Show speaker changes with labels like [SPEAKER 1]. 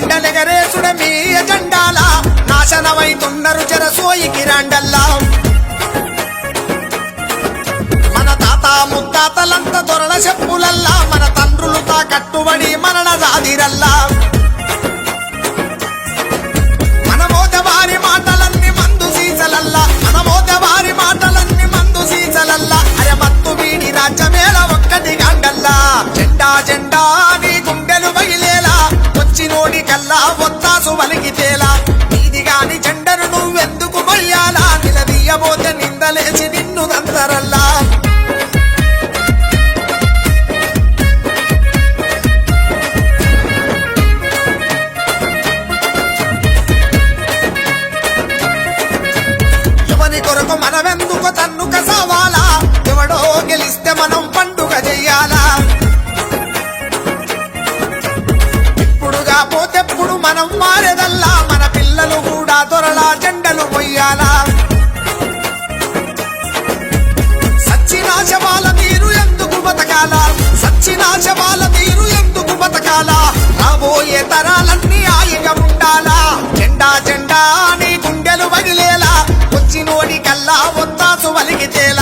[SPEAKER 1] జెండలెగరేసుడ మీ ఎజెండాల? నాశనమైతున్నారు చెరసోయికి రాండల్లా మన తాత ముత్తాతలంత దొరల చెప్పులల్లా మన తండ్రులు తా కట్టుబడి మనన జాదిరల్లా ఒత్తాసు వలిగితేలా నీది గాని జెండను నువ్వెందుకు మొయ్యాలా? నిలదీయబోతే నిందలేసి నిన్ను దంతరల్లా ఎవరి కొరకు మనమెందుకు తన్నుక సావాలా? ఎవడో గెలిస్తే మనం పండుగ చెయ్యాలా ఇప్పుడుగా పోతెప్పుడు మనం మారేదల్లా? మన పిల్లలు కూడా దొరలా జెండలు పొయ్యాలా సచ్చిన శవాల మీరు ఎందుకు బతకాల? సచ్చిన శవాల మీరు ఎందుకు బతకాల? రాబోయే తరాలన్నీ హాయిగా ఉండాలా? జెండా జెండా అని గుండెలు వగిలేలా వచ్చినోడి కల్లా ఒత్తాసు వలిగితేలా?